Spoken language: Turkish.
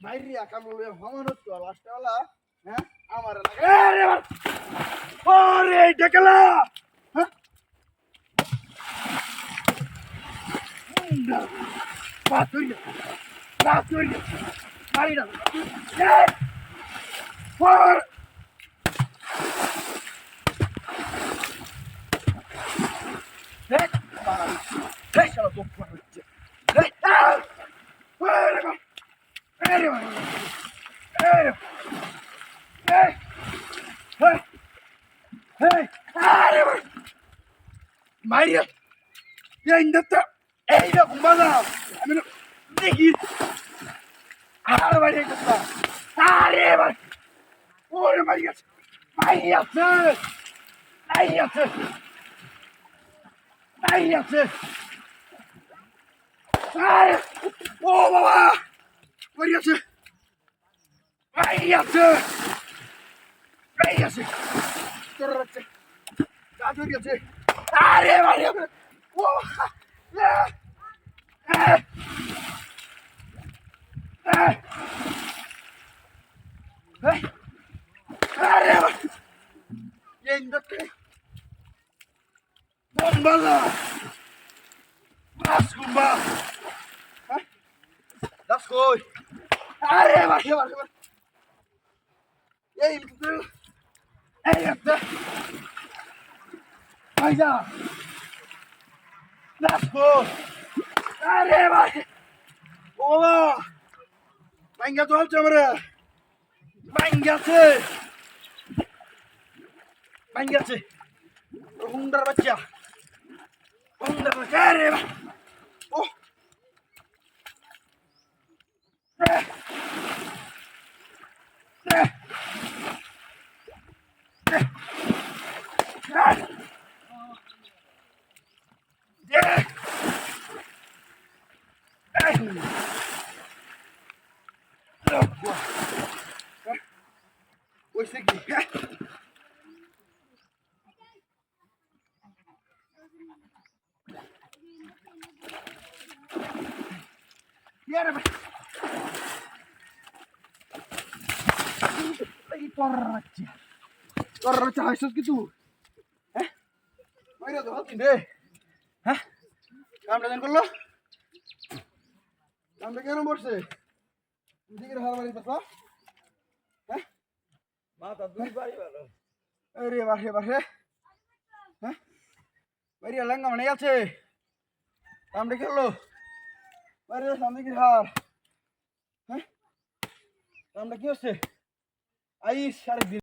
মাইরিয়া কামড়ে হমানো তো লাস্টওয়ালা হ্যাঁ আমার আরে ওরে ডেকলা হ্যাঁ পাতুরি পাতুরি মাইরা for Hey, come on. Hey, shut up, don't put it. Hey, ah! Where am I? Verim. Verim. Hey. Hey. Hey. Verim. Mario. Ya indette. Ey de kumbada. Hemen ne git. Ağır var ya kutla. Ağır var. Oğlum Mario. Manyasın. Manyasın. Manyasın. Hayır. Oh baba. Mariette! is Mariette! Torrette! Daar doe je het! Ah, nee, is Oh! Ah! is Ah! Ah! Bombala! Dat is goed! Araya bak ya bak Ey tutu Ey yaptı Hayda. Das koy Araya bak. Ola Ben gel tuval çamırı Ben gelsin Ben gelsin Hundar baca Hundar baca Korja. Korja Yesus gitu. Hah? Mau deh. Hah? Kamu dengan lo? আমরা কেন পড়ছে? দিকের হার বাড়ি পাতলা হ্যাঁ? মাথা দুই বাড়ি ভালো। আরে বাড়ে বাড়ে হ্যাঁ? বাড়ি লেঙ্গা মানে আছে। দামটা খেললো বাড়ি সামনে কি হার হ্যাঁ? দামটা কি হচ্ছে? আইস আরেকদিন